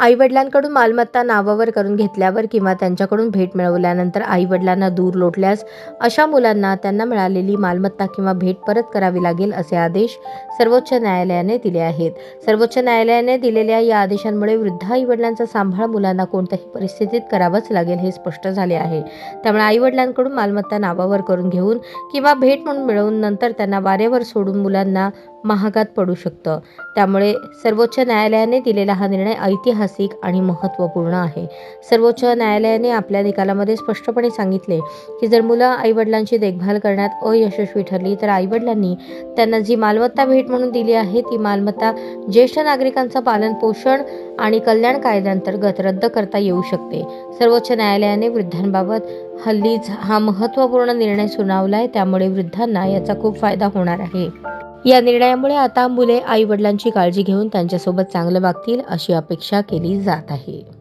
आईवडिलांकडून मालमत्ता नावावर करून घेतल्यावर किंवा त्यांच्याकडून भेट मिळवल्यानंतर आईवडिलांना दूर लोटल्यास अशा मुलांना त्यांना मिळालेली मालमत्ता किंवा भेट परत करावी लागेल असे आदेश सर्वोच्च न्यायालयाने दिले आहेत. सर्वोच्च न्यायालयाने दिलेल्या या आदेशांमुळे वृद्ध आईवडिलांचा सांभाळ मुलांना कोणत्याही परिस्थितीत करावाच लागेल हे स्पष्ट झाले आहे. त्यामुळे आईवडिलांकडून मालमत्ता नावावर करून घेऊन किंवा भेट म्हणून मिळवून नंतर त्यांना वाऱ्यावर सोडून मुलांना महागात पडू शकतं. त्यामुळे सर्वोच्च न्यायालयाने दिलेला हा निर्णय ऐतिहासिक आणि महत्त्वपूर्ण आहे. सर्वोच्च न्यायालयाने आपल्या निकालामध्ये स्पष्टपणे सांगितले की जर मुलं आईवडिलांची देखभाल करण्यात अयशस्वी ठरली तर आईवडिलांनी त्यांना जी मालमत्ता भेट म्हणून दिली आहे ती मालमत्ता ज्येष्ठ नागरिकांचं पालन पोषण आणि कल्याण कायद्यांतर्गत रद्द करता येऊ शकते. सर्वोच्च न्यायालयाने वृद्धांबाबत हल्लीच हा महत्त्वपूर्ण निर्णय सुनावला आहे त्यामुळे वृद्धांना याचा खूप फायदा होणार आहे. या त्यामुळे आता मुले आई वडिलांची काळजी घेऊन त्यांच्यासोबत चांगलं वागतील अशी अपेक्षा केली जात आहे.